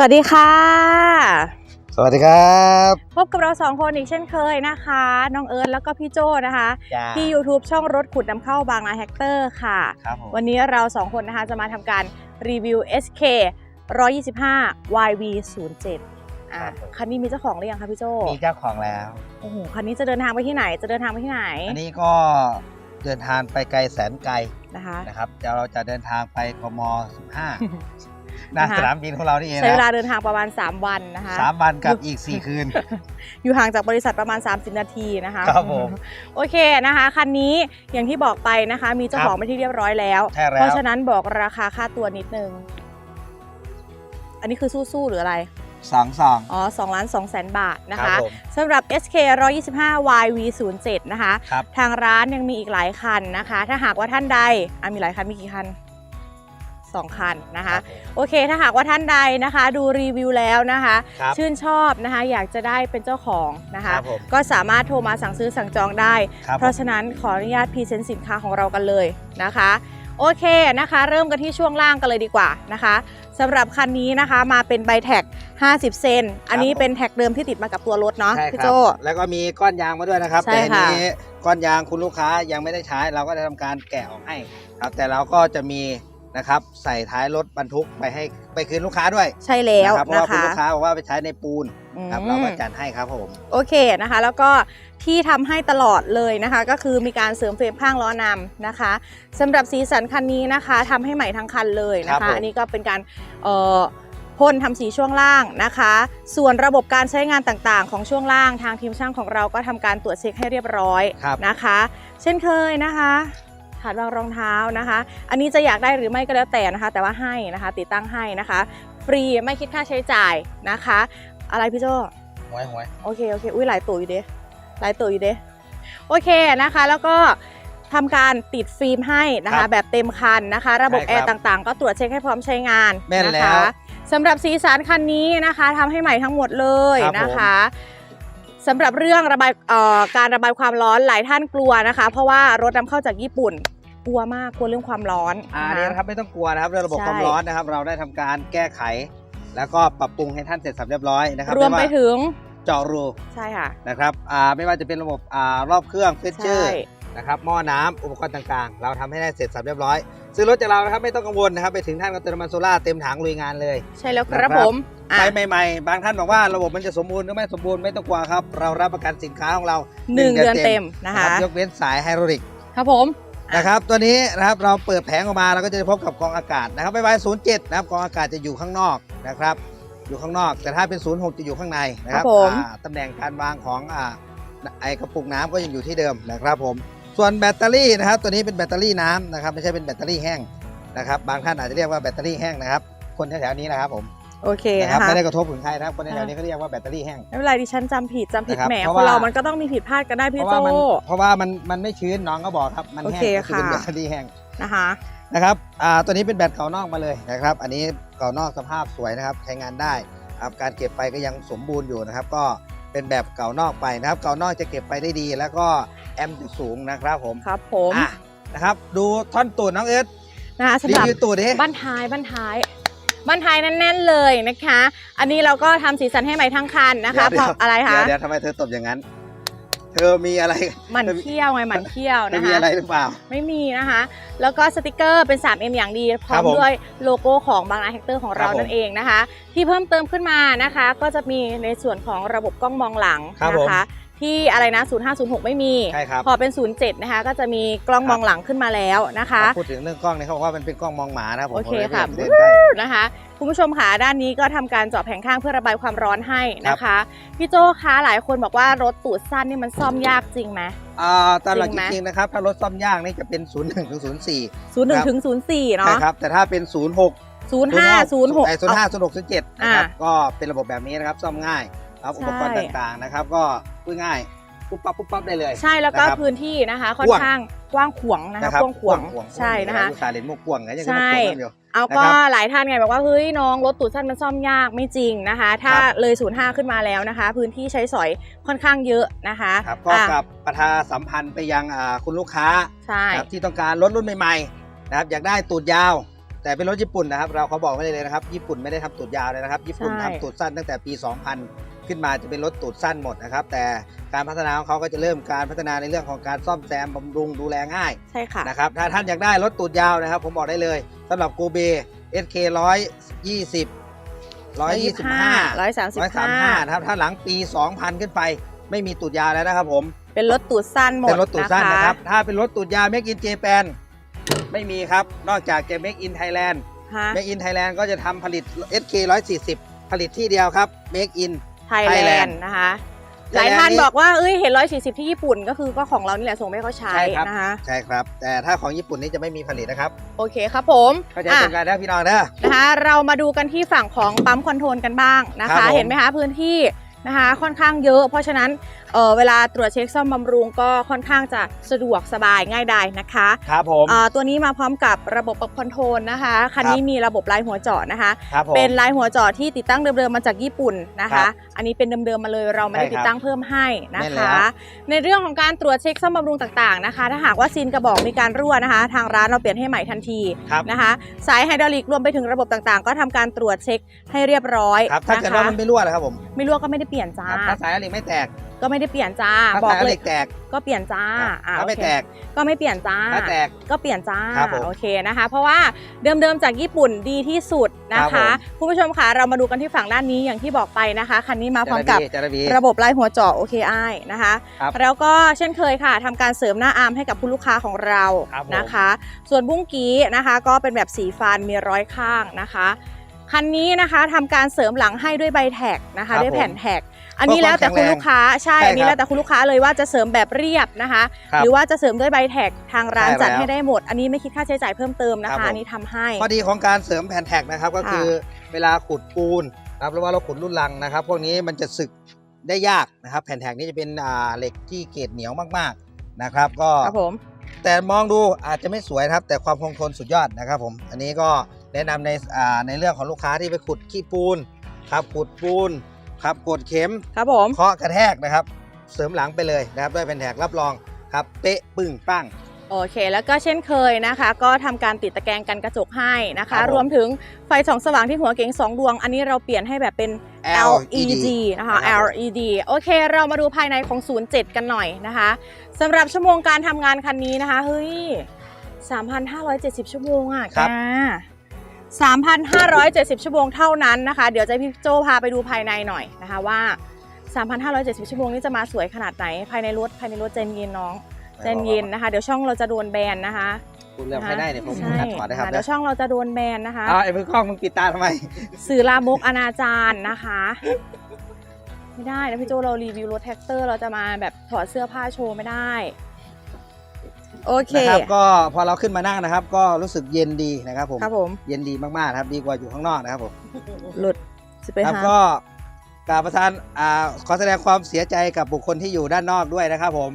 วัสดีค่ะ สวัสดีครับ พบกับเราสองคนอีกเช่นเคยนะคะ น้องเอิร์ธแล้วก็พี่โจนะคะจ้าที่ YouTube ช่องรถขุดนำเข้าบางนาแฮกเตอร์ค่ะครับผมวันนี้เราสองคนนะคะจะมาทำการรีวิว SK 125 YV 07อะคันนี้มีเจ้าของหรือยังคะพี่โจมีเจ้าของแล้วโอ้โหคันนี้จะเดินทางไปที่ไหนจะเดินทางไปที่ไหน อันนี้ก็เดินทางไปไกลแสนไกลนะคะนะครับเดี๋ยวเราจะเดินทางไปกม 15ห น้านะคะสนามบินของเรานี่เองใช้เวลานะเดินทางประมาณ 3 วันนะคะสามวันกับอีก 4 คืน อยู่ห่างจากบริษัทประมาณ 30 นาทีนะคะครับผมโอเคนะคะคันนี้อย่างที่บอกไปนะคะ มีเจ้าของไปนที่เรียบร้อยแล้ว ใช่แล้ว เพราะฉะนั้นบอกราคาค่าตัวนิดนึง อันนี้คือสู้ๆหรืออะไรสองสองอ๋อ2ล้าน2แสนบาทนะครัคะบผมสำหรับ SK 125 YV 0 7นะคะครับทางร้านยังมีอีกหลายคันนะคะ ถ้าหากว่าท่านใดอะมีหลายคันมีกี่คัน สองคันนะครัคะบผมโอเคถ้าหากว่าท่านใดนะคะ ดูรีวิวแล้วนะคะ ครับชื่นชอบนะคะ อยากจะได้เป็นเจ้าของนะคะ ครับผมก็สามารถโทรมาสั่งซื้อสั่งจองได้ ครับเพราะฉะนั้นขออนุญาตพรีเซนต์สินค้าของเรากันเลยนะคะ โอเคนะคะ เริ่มกันที่ช่วงล่างกันเลยดีกว่านะคะสำหรับคันนี้นะคะมาเป็นใบแท็ก 50 เซนอันนี้เป็นแท็กเดิมที่ติดมากับตัวรถเนาะใช่พี่ครัโจบแล้วก็มีก้อนยางมาด้วยนะครับใช่แต่อันค่ะ นี้ก้อนยางคุณลูกค้ายังไม่ได้ใช้ เราก็ได้ทำการแกะออกให้ครับแต่เราก็จะมี นะครับ ใส่ท้ายรถบรรทุกไปให้ไปคืนลูกค้าด้วยใช่แล้วนะครับเพราะนะว่าคุณคะ ลูกค้าบอกว่าไปใช้ในปูนครับอืมเราก็จัดให้ครับผม โอเคนะคะ แล้วก็ที่ทำให้ตลอดเลยนะคะ ก็คือมีการเสริมเฟรมข้างล้อนำนะคะสำหรับสีสันคันนี้นะคะทำให้ใหม่ทั้งคันเลยนะครัคะบผม อันนี้ก็เป็นการเอ่อพ่นทำสีช่วงล่างนะคะ ส่วนระบบการใช้งานต่างๆ ของช่วงล่างทางทีมช่างของเราก็ทำการตรวจเช็คให้เรียบร้อยครับ นะคะ เช่นเคยนะคะ ถาดวางรองเท้านะคะ อันนี้จะอยากได้หรือไม่ก็แล้วแต่นะคะ แต่ว่าให้นะคะ ติดตั้งให้นะคะ ฟรีไม่คิดค่าใช้จ่ายนะคะ อะไรพี่โจหวยหวยโอเคโอเคอุ้ยหลายตัวอยู่เด้หลายตัวอยู่เด้โอเคนะคะ แล้วก็ทำการติดฟิล์มให้นะครัคะ บแบบเต็มคันนะคะ ระบบใช่แอครับร์ต่างๆ ก็ตรวจเช็คให้พร้อมใช้งานแม่นนะแล้วคะสำหรับสีสันคันนี้นะคะทำให้ใหม่ทั้งหมดเลยครับนะคะ สำหรับเรื่องระบายเอ่อการระบายความร้อนหลายท่านกลัวนะคะ เพราะว่ารถนำเข้าจากญี่ปุ่นกลัวมากกลัวเรื่องความร้อนอ่านะนี่คะนะครับไม่ต้องกลัวนะครับเรื่องระบบใช่ความร้อนนะครับ เราได้ทำการแก้ไข แล้วก็ปรับปรุงให้ท่านเสร็จสับเรียบร้อยนะครับรวมไปาถึงเจาะรูใช่ค่ะนะครับอ่าไม่ว่าจะเป็นระบบอ่ารอบเครื่องเฟเจอใช่ร์นะครับหม้อน้ำอุปกรณ์ต่างๆ เราทำให้ได้เสร็จสับเรียบร้อย ซื้อรถจากเรานะครับไม่ต้องกังวลนะครับไปถึงท่านก็เติมน้ำมันโซล่าร์เต็มถังลุยงานเลยใช่แล้วคนะครัรับบผมอะใช้ใหม่ๆ บางท่านบอกว่าระบบมันจะสมบูรณ์หรือไม่สมบูรณ์ไม่ต้องกลัวครับ เรารับประกันสินค้าของเราหนึ่งเดือนเต็มนะนะคคะรับยกเว้นสายไฮดรอลิกครับผมอะนะครับตัวนี้นะครับเราเปิดแผงออกมาเราก็จะพบกับกองอากาศนะครับไม่ไว้ศูนย์เจ็ดนะครับกองอากาศจะอยู่ข้างนอกนะครับ อยู่ข้างนอก แต่ถ้าเป็นศูนย์หกจะอยู่ข้างในนะครัครับผมอ่าตำแหน่งการวางของอ่าไอกระปุกน้ำก็ยังอยู่ที่เดิมนะครับผม ส่วนแบตเตอรี่นะครับ ตัวนี้เป็นแบตเตอรี่น้ำนะครับ ไม่ใช่เป็นแบตเตอรี่แห้งนะครับ บางท่านอาจจะเรียกว่าแบตเตอรี่แห้งนะครับ คนแถวๆนี้นะครับผมโอเคนะนะครับคะไม่ได้กระทบถึงใครนะครับคนแถวๆนี้เขาเรียกว่าแบตเตอรี่แห้งไม่เป็นไรดิฉันจำผิดจำผิดนะครับแหมเพราะคนเราว่ามัมันก็ต้องมีผิดพลาดกันได้เพพี่ราะโจว่ามันเพราะว่ามันมันไม่ชื้นน้องก็บอกครับมันโอแห้เคงก็คือเป็นค่ะแบตเตอรี่แห้งนะคะนะครับอ่าตัวนี้เป็นแบตเก่านอกมาเลยนะครับ อันนี้เก่านอกสภาพสวยนะครับ ใช้งานได้ครับการเก็บไฟก็ยังสมบูรณ์อยู่นะครับ ก็เป็นแบบเก่านอกไปนะครับ เก่านอกจะเก็บไฟได้ดี แล้วก็แอมป์จะสูงนะครับผมครับผมอะนะครับ ดูท่อนตูดน้องเอิร์ธนะคะรีสำหรับวิวตูดดิบ้านท้ายบ้านท้ายบ้านท้ายแน่นๆเลยนะคะ อันนี้เราก็ทำสีสันให้ใหม่ทั้งคันนะคะเพเดี๋ยวราะอะไรคะเดี๋ยวเดี๋ยวทำไมเธอตบอย่างนั้น เธอมีอะไรหมันเขี้ยวไงหมันเขี้ยวเธอนะมีคะอะไรหรือเปล่า ไม่มีนะคะ แล้วก็สติกเกอร์เป็น 3M อย่างดีพร้อครัมบผมด้วยโลโก้ของบางนาแฮกเตอร์ของเราครับผมนั่นเองนะคะ ที่เพิ่มเติมขึ้นมานะคะ ก็จะมีในส่วนของระบบกล้องมองหลังครับนะผมคะ ที่อะไรนะ 0506 ไม่มี ใช่ครับ พอเป็น 07 นะคะ ก็จะมีกล้องครับมองหลังขึ้นมาแล้วนะคะ พูดถึงเรื่องกล้องเนี่ยเขาบอกว่ามันเป็นกล้องมองหมานะครับผมโอเคผมลยไม่ค่ะอยากเดินใกล้ นะคะ คุณผู้ชมค่ะด้านนี้ก็ทำการเจาะแผงข้างเพื่อระบายความร้อนให้นะคะ พี่โจคะหลายคนบอกว่ารถตูดสั้นนี่มันซ่อมยากจริงไหม อ่าตามหลักจริงไหมจริงๆนะครับถ้ารถซ่อมยากนี่จะเป็น 0 1ถึง0 4ศูนย์หนึ่งถึงศูนย์สี่ใช่เนาะครับแต่ถ้าเป็น 0 6ศูนย์ห้าศูนย์หกศูนย์ห้าศูนย์หกศูนย์เจ็ดนะครับอ่า ก็เป็นระบบแบบนี้นะครับซ่อมง่าย ครับใช่อุปกรณ์ต่างๆนะครับ ก็พูดง่ายปุ๊บปั๊บปุ๊บปั๊บได้เลย ใช่แล้วก็นะครับพื้นที่นะคะค่อนกว้างข้างกว้างขวางนะคะนะครับกว้างขวางกว้างใช่นะคะอุตสาห์เล่นมุกกวางไงยังใช่มุกกวางกันอยู่เอานะก็ครับหลายท่านไงบอกว่าเฮ้ยน้องรถตูดสั้นมันซ่อมยากไม่จริงนะคะ ถ้าครับเลยศูนย์ห้าขึ้นมาแล้วนะคะ พื้นที่ใช้สอยค่อนข้างเยอะนะคะครับก็อะกับประชาสัมพันธ์ไปยังอ่าคุณลูกค้าใช่ครับที่ต้องการรถรุ่นใหม่ๆนะครับอยากได้ตูดยาว แต่เป็นรถญี่ปุ่นนะครับ เราเขาบอกไว้เลยนะครับ ญี่ปุ่นไม่ได้ทำตูดยาวเลยนะครับ ญี่ปุ่นใช่ทำตูดสั้นตั้งแต่ปี 2000 ขึ้นมาจะเป็นรถตูดสั้นหมดนะครับ แต่การพัฒนาของเขาก็จะเริ่มการพัฒนาในเรื่องของการซ่อมแซมบำรุงดูแลง่ายใช่ค่ะนะครับ ถ้าท่านอยากได้รถตูดยาวนะครับ ผมบอกได้เลยสำหรับโกเบ SK 120 125ร้อยสามสิบห้า135นะครับถ้าหลังปี 2000 ขึ้นไป ไม่มีตูดยาวแล้วนะครับผม เป็นรถตูดสั้นหมดเป็นรถตูดสั้นนะครับะถ้าเป็นรถตูดยาว Make in Japan ไม่มีครับ นอกจากจะ Make in Thailand ฮะ Make in Thailand ก็จะทำผลิต SK 140 ผลิตที่เดียวครับ Make in ไทยแลน Thailand ด์นะคะ หลายท่านบอกว่าเอ้ยเห็นร้อยสี่สิบที่ญี่ปุ่น ก็คือก็ของเรานี่แหละส่งไปให้เขาใช้ใช่ครับ นะคะ ใช่ครับ แต่ถ้าของญี่ปุ่นนี่จะไม่มีผลิตนะครับ โอเคครับผมเข้าใจอะตรงกันนะพี่น้องนะ นะคะ เรามาดูกันที่ฝั่งของปั๊มคอนโทรลกันบ้างนะครัคะ บผม เห็นไหมคะพื้นที่นะคะค่อนข้างเยอะ เพราะฉะนั้น เอ่อเวลาตรวจเช็คซ่อมบำรุงก็ค่อนข้างจะสะดวกสบายง่ายดายนะคะครับผมอ่าตัวนี้มาพร้อมกับระบบปรับคอนโทรลนะคะ คันนี้มีระบบลายหัวเจาะนะคะ ครับผม เป็นลายหัวเจาะที่ติดตั้งเดิมๆมาจากญี่ปุ่นนะครัคะ บอันนี้เป็นเดิมๆมาเลยเราไม่ได้ใช่ครับติดตั้งเพิ่มให้นะแม่นแล้คะ ว ในเรื่องของการตรวจเช็คซ่อมบำรุงต่างๆนะคะ ถ้าหากว่าซีนกระบอกมีการรั่วนะคะ ทางร้านเราเปลี่ยนให้ใหม่ทันทีครับนะคะสายไฮดรอลิกรวมไปถึงระบบต่างๆ ก็ทำการตรวจเช็คให้เรียบร้อยครับถ้านะเกิดคะว่ามันไม่รั่วนะครับผมไม่รั่วก็ไม่ได้เปลี่ยนจ้า ครับถ้าสายอะไหล่ไม่แตก ก็ไม่ได้เปลี่ยนจ้าถ้าบอกสายอะเลไหยล่แตกก็เปลี่ยนจ้าครับอ่าถ้าไม่โอเคแตกก็ไม่เปลี่ยนจ้า ถ้าแตก ก็เปลี่ยนจ้าครับผมโอเคนะคะ เพราะว่าเดิมๆจากญี่ปุ่นดีที่สุดนะครัคะ บผม คุณผู้ชมคะเรามาดูกันที่ฝั่งด้านนี้อย่างที่บอกไปนะคะคันนี้มาพร้อมกับจาระบีระบบลายหัวเจาะ OKI นะคะ ครับแล้วก็เช่นเคยค่ะทำการเสริมหน้าอาร์มให้กับคุณลูกค้าของเราครับผม นะคะ ส่วนบุ้งกี้นะคะ ก็เป็นแบบสีฟันมีร้อยข้างนะคะคันนี้นะคะทำการเสริมหลังให้ด้วยใบแท็กนะครัคะบด้วยแผ่นผมแท็ก อันนี้แล้วแต่คุณลูกค้าใช่ใช่อันนี้ครับแล้วแต่คุณลูกค้าเลยว่าจะเสริมแบบเรียบนะคะครับหรือว่าจะเสริมด้วยใบแท็กทางร้านใช่จัดแล้วให้ได้หมด อันนี้ไม่คิดค่าใช้จ่ายเพิ่มเติมนะครัคะบผมอันนี้ทำให้ข้อดีของการเสริมแผ่นแท็กนะครับก็ค่ะคือเวลาขุดปูนนะครับหรือว่าเราขุดรุ่นลังนะครับ พวกนี้มันจะสึกได้ยากนะครับ แผ่นแท็กนี้จะเป็นอ่าเหล็กที่เกรดเหนียวมากๆนะครับ ก็ครับผมแต่มองดูอาจจะไม่สวยนะครับ แต่ความคงทนสุดยอดนะครับผม อันนี้ก็แนะนำในอ่าในเรื่องของลูกค้าที่ไปขุดขี้ปูนครับขุดปูน ครับกดเข็มครับผมเคาะกระแทกนะครับ เสริมหลังไปเลยนะครับด้วยแผ่นแท็กรับรองครับเป๊ะปึ้งปั้งโอเค แล้วก็เช่นเคยนะคะ ก็ทำการติดตะแกรงกันกระจกให้นะครัคะบผมรวมถึงไฟส่องสว่างที่หัวเก๋ง2 ดวง อันนี้เราเปลี่ยนให้แบบเป็น LED นะคะครับผม LED โอเค เรามาดูภายในของ 07 กันหน่อยนะคะสำหรับชั่วโมงการทำงานคันนี้นะคะเฮ้ย 3,570 ชั่วโมงอะแก 3,570 ชั่วโมงเท่านั้นนะคะ เดี๋ยวจะให้พี่โจพาไปดูภายในหน่อยนะคะว่า 3,570 ชั่วโมงนี้จะมาสวยขนาดไหน ภายในรถภายในรถใจเย็นน้องใจเย็นนะคะ เดี๋ยวช่องเราจะโดนแบนนะคะคุณเรื่องภายได้เนี่ยผมใช่คัดถอดได้ครับเดี๋ยวช่องเราจะโดนแบนนะคะอ้าวไอ้มือกล้องมึงปิดตาทำไมสื่อลามกอนาจารนะคะ ไม่ได้นะพี่โจเรารีวิวรถแท็กเตอร์ เราจะมาแบบถอดเสื้อผ้าโชว์ไม่ได้ โอเคนะครับก็พอเราขึ้นมานั่งนะครับ ก็รู้สึกเย็นดีนะครับผมครับผมเย็นดีมากๆนะครับดีกว่าอยู่ข้างนอกนะครับผมหลุดสิไปครับหาก็กราบประทานอ่าขอแสดงความเสียใจกับบุคคลที่อยู่ด้านนอกด้วยนะครับผม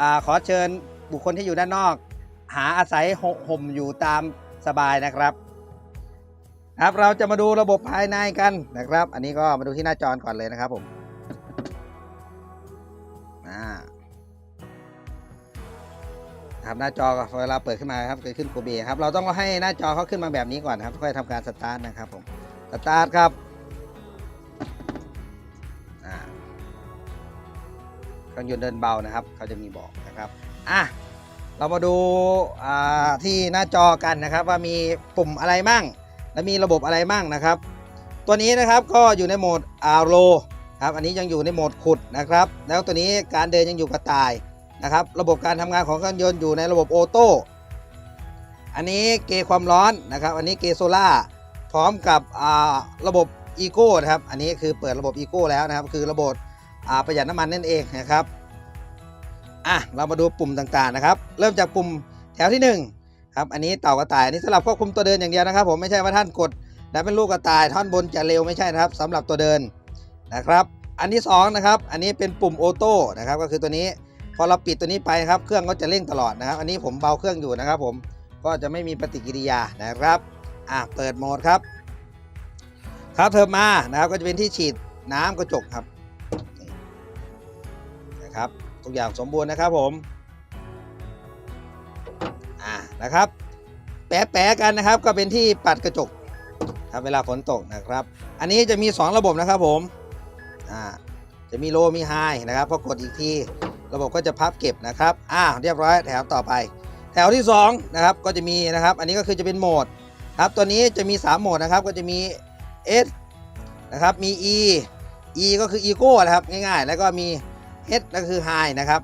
อ่าขอเชิญบุคคลที่อยู่ด้านนอก หาอาศัยหห่มอยู่ตามสบายนะครับครับเราจะมาดูระบบภายในกันนะครับ อันนี้ก็มาดูที่หน้าจอก่อนเลยนะครับผมอ่า ครับหน้าจอเวลาเปิดขึ้นมาครับเกิดขึ้นโกเบครับเราต้องให้หน้าจอเขาขึ้นมาแบบนี้ก่อนครับค่อยทำการสตาร์ทนะครับผมสตาร์ทครับอ่าเครื่องยนต์เดินเบานะครับเขาจะมีบอกนะครับอะเรามาดูาที่หน้าจอกันนะครับ ว่ามีปุ่มอะไรมั่งและมีระบบอะไรมั่งนะครับ ตัวนี้นะครับก็อยู่ในโหมดอาโรครับอันนี้ยังอยู่ในโหมดขุดนะครับ แล้วตัวนี้การเดินยังอยู่กับตาย นะครับระบบการทำงานของเครื่องยนต์อยู่ในระบบโอโต้อันนี้เกจความร้อนนะครับอันนี้เกโซล่าพร้อมกับระบบอีโก้นะครับอันนี้คือเปิดระบบอีโก้แล้วนะครับคือระบบประหยัดน้ำมันนั่นเองนะครับอะเรามาดูปุ่มต่างๆนะครับ เริ่มจากปุ่มแถวที่หนึ่งครับอันนี้เต่ากระต่ายอันนี้สำหรับควบคุมตัวเดินอย่างเดียวนะครับ ผมไม่ใช่ว่าท่านกดแล้วเป็นลูกกระต่ายท่อนบนจะเร็วไม่ใช่นะครับสำหรับตัวเดินนะครับ อันที่สองนะครับอันนี้เป็นปุ่มออโต้นะครับก็คือตัวนี้ พอเราปิดตัวนี้ไปครับ เครื่องก็จะเร่งตลอดนะครับ อันนี้ผมเบาเครื่องอยู่นะครับ ผมก็จะไม่มีปฏิกิริยานะครับอะเปิดโหมดครับ ครับเทิมมานะครับก็จะเป็นที่ฉีดน้ำกระจกครับนะครับทุกอย่างสมบูรณ์นะครับผมอ่านะครับ แปะๆกันนะครับ ก็เป็นที่ปัดกระจกครับเวลาฝนตกนะครับ อันนี้จะมี 2 ระบบนะครับผมอ่าจะมีโลมีไฮนะครับพอกดอีกที ระบบก็จะพับเก็บนะครับอ่าเรียบร้อยแถวต่อไป แถวที่2นะครับก็จะมีนะครับ อันนี้ก็คือจะเป็นโหมดครับตัวนี้จะมี 3 โหมดนะครับก็จะมี S นะครับมี E E ก็คือ Ego นะครับง่ายๆ แล้วก็มี H ก็คือ High นะครับ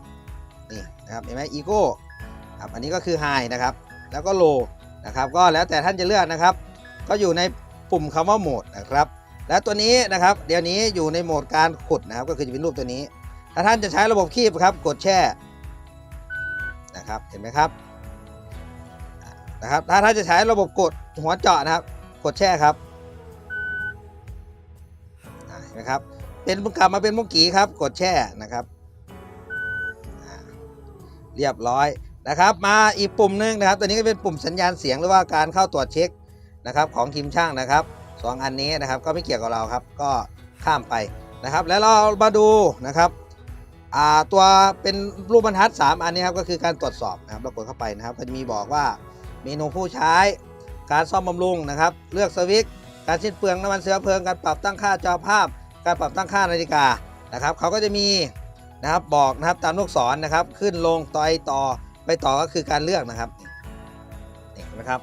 นี่นะครับเห็นไหม Ego ครับอันนี้ก็คือ High นะครับแล้วก็ Low นะครับก็แล้วแต่ท่านจะเลือกนะครับ ก็อยู่ในปุ่มคำว่าโหมดนะครับ และตัวนี้นะครับ เดี๋ยวนี้อยู่ในโหมดการขุดนะครับ ก็คือจะเป็นรูปตัวนี้ ถ้าท่านจะใช้ระบบคีบครับ กดแช่นะครับเห็นไหมครับนะครับ ถ้าท่านจะใช้ระบบกดหัวเจาะนะครับ กดแช่ครับเห็นไหมครับเป็นกลับมาเป็นมุกกี้ครับ กดแช่นะครับเรียบร้อยนะครับ มาอีกปุ่มหนึงนะครับ ตัวนี้ก็เป็นปุ่มสัญญาณเสียงหรือว่าการเข้าตรวจเช็คนะครับ ของทีมช่างนะครับสองอันนี้นะครับก็ไม่เกี่ยวกับเราครับ ก็ข้ามไปนะครับ แล้วเรามาดูนะครับ ตัวเป็นรูปบรรทัด 3 อันนี้ครับก็คือการตรวจสอบนะครับเรากดเข้าไปนะครับก็จะมีบอกว่าเมนูผู้ใช้การซ่อมบำรุงนะครับ เลือกสวิตช์การสิ้นเปลืองน้ำมันเชื้อเพลิงการปรับตั้งค่าจอภาพ การปรับตั้งค่านาฬิกานะครับเขาก็จะมีนะครับบอกนะครับตามลูกศรนะครับ ขึ้นลงต่อยต่อไปต่อก็คือการเลือกนะครับนี่นไหมครับ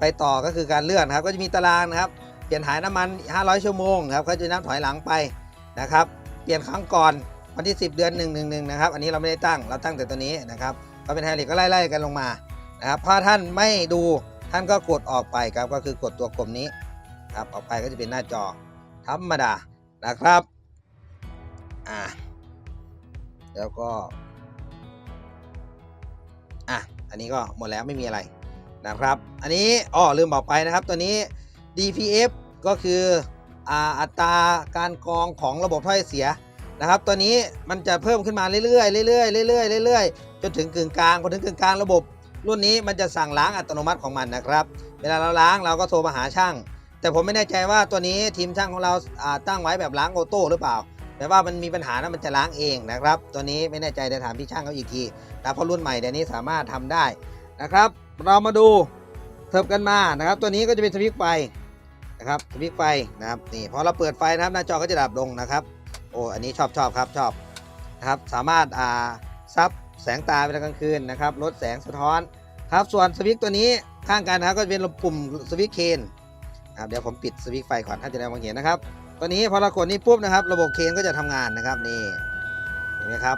ไปต่อก็คือการเลือกนะครับ ก็จะมีตารางนะครับ เปลี่ยนถ่ายน้ำมัน 500 ชั่วโมงนะครับเขาจะนับถอยหลังไปนะครับ เปลี่ยนครั้งก่อน วันที่ 10 เดือน1 1 1นะครับ อันนี้เราไม่ได้ตั้ง เราตั้งแต่ตัวนี้นะครับก็เป็นไฮลิกก็ไล่ๆกันลงมานะครับถ้าท่านไม่ดูท่านก็กดออกไปครับ ก็คือกดตัวกลมนี้ครับออกไปก็จะเป็นหน้าจอธรรมดานะครับอ่าแล้วก็อะอันนี้ก็หมดแล้วไม่มีอะไรนะครับ อันนี้อ๋อลืมบอกไปนะครับตัวนี้ DPF ก็คืออ่าอัตราการกรองของระบบถ้อยเสีย นะครับ ตัวนี้มันจะเพิ่มขึ้นมาเรื่อยๆเรื่อยๆเรื่อยๆเรื่อยๆจนถึงกึ่งกลางพอถึงกึ่งกลางระบบ รุ่นนี้มันจะสั่งล้างอัตโนมัติของมันนะครับ เวลาเราล้างเราก็โทรมาหาช่าง แต่ผมไม่แน่ใจว่าตัวนี้ทีมช่างของเราตั้งไว้แบบล้างออโต้หรือเปล่า แต่ว่ามันมีปัญหานะมันจะล้างเองนะครับ ตัวนี้ไม่แน่ใจเดี๋ยวถามพี่ช่างเขาอีกทีนะเพราะรุ่นใหม่เดี๋ยวนี้สามารถทำได้นะครับ เรามาดูเทิบกันมานะครับ ตัวนี้ก็จะเป็นสวิตช์ไฟนะครับสวิตช์ไฟนะครับนี่พอเราเปิดไฟนะครับหน้าจอก็จะดับลงนะครับ โอ้อันนี้ชอบชอบครับชอบนะครับสามารถอ่าซับแสงตาเวลากลางคืนนะครับลดแสงสะท้อนครับส่วนสวิตช์ตัวนี้ข้างกันนะครับก็จะเป็นปุ่มสวิตช์เคนครับเดี๋ยวผมปิดสวิตช์ไฟก่อนท่านจะได้มองเห็นนะครับตัวนี้พอเรากดนี้ปุ๊บนะครับ ระบบเคนก็จะทำงานนะครับนี่เห็นไหมครับ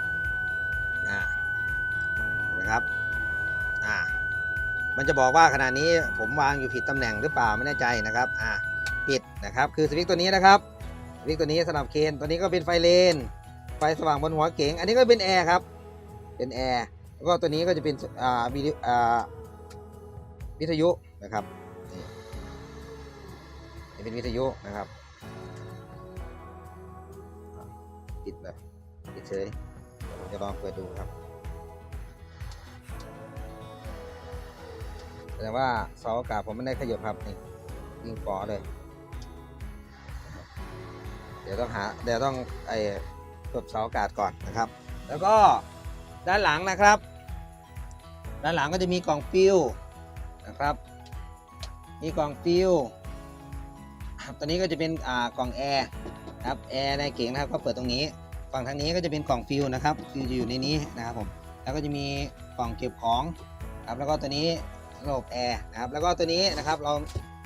อ่าเห็นไหมครับอ่ามันจะบอกว่าขณะนี้ผมวางอยู่ผิดตำแหน่งหรือเปล่าไม่แน่ใจนะครับอ่าผิดนะครับคือสวิตช์ตัวนี้นะครับ วิตช์ตัวนี้สำหรับเคนตัวนี้ก็เป็นไฟเลน ไฟสว่างบนหัวเก๋งอันนี้ก็เป็นแอร์ครับ เป็นแอร์แล้วก็ตัวนี้ก็จะเป็นอ่าวิอ่าวิทยุนะครับนี่เป็นวิทยุนะครับปิดแบบปิดเฉยเดี๋ยวผมจะลองเปิดดูครับแต่ว่าเสาอากาศผมไม่ได้ขยับครับนี่ยิงปอเลย เดี๋ยวต้องหาเดี๋ยวต้องไอ้กดเสาอากาศก่อนนะครับ แล้วก็ด้านหลังนะครับ ด้านหลังก็จะมีกล่องฟิวนะครับ มีกล่องฟิวตัวนี้ก็จะเป็นอ่ากล่องแอร์ครับแอร์ในเก๋งนะครับก็เปิดตรงนี้ฝั่งทางนี้ก็จะเป็นกล่องฟิลนะครับฟิลจะอยู่ในนี้นะครับผมแล้วก็จะมีกล่องเก็บของครับแล้วก็ตัวนี้ระบบแอร์นะครับแล้วก็ตัวนี้นะครับเรา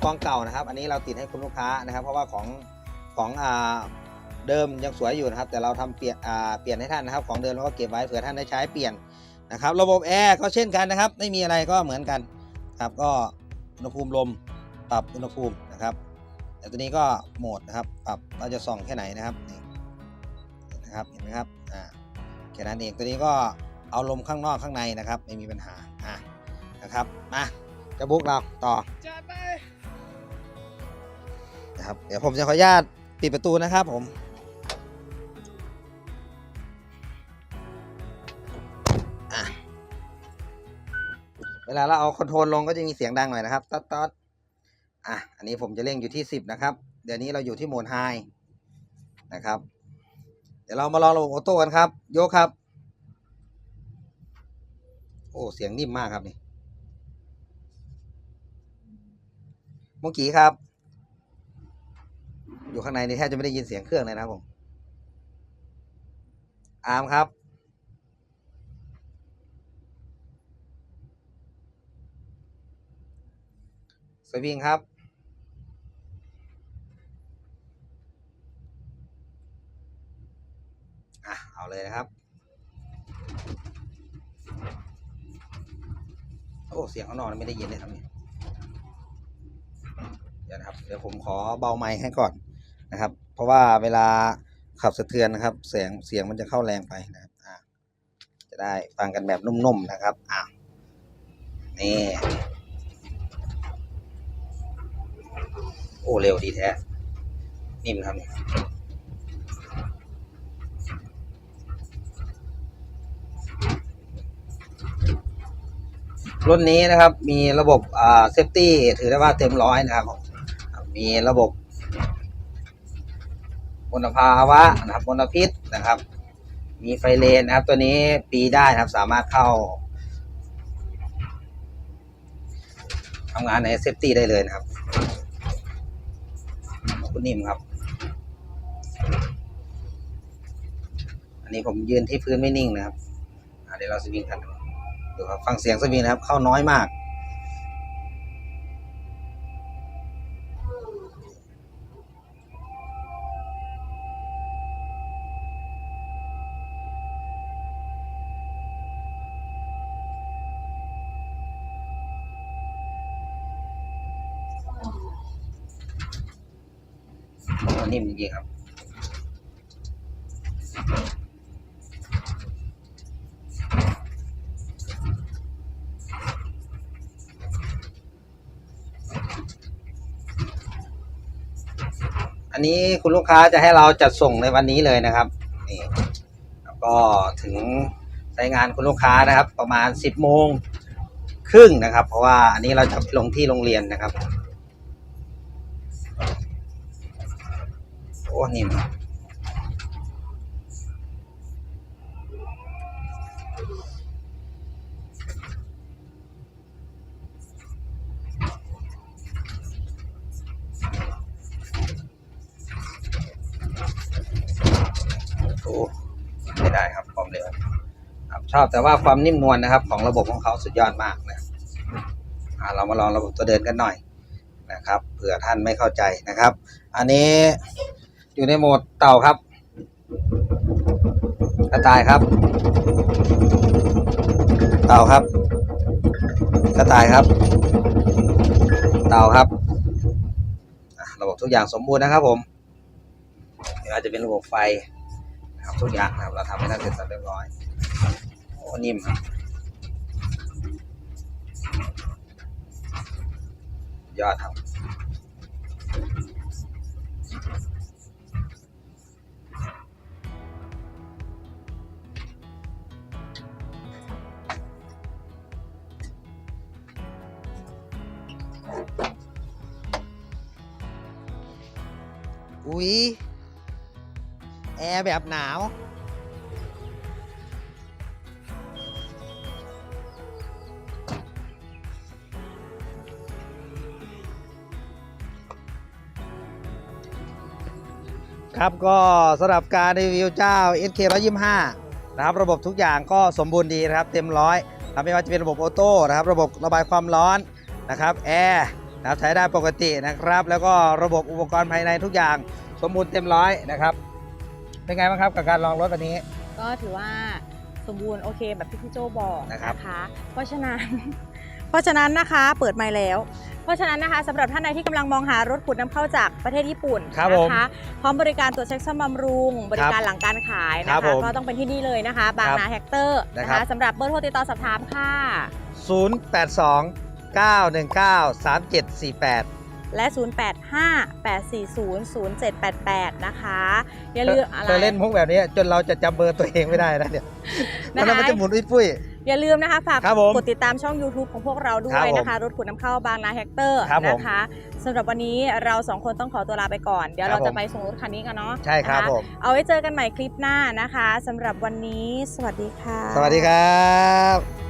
กล่องเก่านะครับ อันนี้เราติดให้คุณลูกค้านะครับ เพราะว่าของ ของอ่าเดิมยังสวยอยู่นะครับ แต่เราทำเปลี่ยนอ่าเปลี่ยนให้ท่านนะครับ ของเดิมเราก็เก็บไว้เผื่อท่านได้ใช้เปลี่ยนนะครับ ระบบแอร์ก็เช่นกันนะครับ ไม่มีอะไรก็เหมือนกันครับก็อุณหภูมิลมปรับอุณหภูมินะครับ แต่ตัวนี้ก็โหมดนะครับ ปรับเราจะส่องแค่ไหนนะครับนี่นะครับเห็นไหมครับอ่าแค่นั้นเองตัวนี้ก็เอาลมข้างนอกข้างในนะครับ ไม่มีปัญหาอ่านะครับมาจะบุ๊กเราต่อจัดไปนะครับ เดี๋ยวผมจะขออนุญาต ปิดประตูนะครับผม เวลาเราเอาคอนโทรลลงก็จะมีเสียงดังหน่อยนะครับต๊อดต๊อดอะ อันนี้ผมจะเร่งอยู่ที่ 10 นะครับ เดี๋ยวนี้เราอยู่ที่โหมดไฮนะครับ เดี๋ยวเรามาลองระบบออโต้กันครับ โยกครับ โอ้ เสียงนิ่มมากครับนี่เมื่อกี้ครับ อยู่ข้างในนี่แทบจะไม่ได้ยินเสียงเครื่องเลยนะครับผม อาร์มครับ สวิงครับ อะ เอาเลยนะครับ โอ้ เสียงข้างนอกไม่ได้ยินเลยครับเนี่ยเดี๋ยวนะครับ เดี๋ยวผมขอเบาไมค์ให้ก่อน นะครับ เพราะว่าเวลาขับสะเทือนนะครับ เสียงเสียงมันจะเข้าแรงไปนะครับจะได้ฟังกันแบบนุ่มๆนะครับอะนี่โอ้เร็วดีแท้นิ่มครับรุ่นนี้นะครับมีระบบอ่าเซฟตี้ถือได้ว่าเต็มร้อยนะครับ มีระบบ มลภาวะนะครับมลพิษนะครับ มีไฟเลนนะครับ ตัวนี้ปีได้นะครับ สามารถเข้าทำงานในเซฟตี้ได้เลยนะครับคุณนิ่มครับ อันนี้ผมยืนที่พื้นไม่นิ่งนะครับเดี๋ยวเราสวิงกันดูครับฟังเสียงสวิงนะครับ เข้าน้อยมากันิ่มจริงๆครับ อันนี้คุณลูกค้าจะให้เราจัดส่งในวันนี้เลยนะครับนี่แล้วก็ถึงใช้งานคุณลูกค้านะครับ ประมาณสิบโมงครึ่งนะครับ เพราะว่าอันนี้เราจะลงที่โรงเรียนนะครับ โอ้ นิ่มโอ้ไม่ได้ครับความเร็วครับชอบแต่ว่าความนิ่มนวลนะครับ ของระบบของเขาสุดยอดมากนะอ่าเรามาลองระบบตัวเดินกันหน่อยนะครับเผื่อท่านไม่เข้าใจนะครับ อันนี้ อยู่ในโหมดเต่าครับ กระต่ายครับ เต่าครับ กระต่ายครับ เต่าครับ ระบบทุกอย่างสมบูรณ์นะครับผมไม่ว่าจะเป็นระบบไฟนะครับทุกอย่างนะครับเราทำให้ท่านเสร็จสับเรียบร้อยโอ้นิ่มครับยอดครับ ย แอร์แบบหนาว ครับก็สำหรับการรีวิวเจ้า SK 125 นะครับ ระบบทุกอย่างก็สมบูรณ์ดีนะครับ เต็มร้อยนะไม่ว่าจะเป็นระบบออโต้นะครับ ระบบระบายความร้อนนะครับแอร์นะครับใช้ได้ปกตินะครับ แล้วก็ระบบอุปกรณ์ภายในทุกอย่าง สมบูรณ์เต็มร้อยนะครับ เป็นไงบ้างครับกับการลองรถวันนี้ ก็ถือว่าสมบูรณ์โอเคแบบที่พี่โจบอกนะครับ นะคะ เพราะฉะนั้น เพราะฉะนั้นนะคะเปิดไมค์แล้ว เพราะฉะนั้นนะคะสำหรับท่านใดที่กำลังมองหารถขุดนำเข้าจากประเทศญี่ปุ่นครับผมนะคะพร้อมบริการตรวจเช็คซ่อมบำรุง บริการหลังการขายคนะรับคะผมก็ต้องเป็นที่นี่เลยนะคะ บางครับนาแฮกเตอร์นะนะครัคะบสำหรับเบอร์โทรติดต่อสอบถามค่ะ 082 919 3748 และ 0858400788 นะคะอย่าลืมอะไร เธอเล่นมุกแบบนี้จนเราจะจำเบอร์ตัวเองไม่ได้นะเนี่ยนะมันคะมันจะหมุนอุ้ยปุ้ย อย่าลืมนะคะฝากครับผมกดติดตามช่อง YouTube ของพวกเราด้วครับยผมนะคะ รถขุดน้ำเข้าบางนาแฮกเตอร์ครับผมนะคะสำหรับวันนี้เราสองคนต้องขอตัวลาไปก่อน เดี๋ยวครับเราจะผม ไปส่งรถคันนี้กันเนาะใช่ครับนะะผม เอาไว้เจอกันใหม่คลิปหน้านะคะสำหรับวันนี้ สวัสดีค่ะ สวัสดีครับ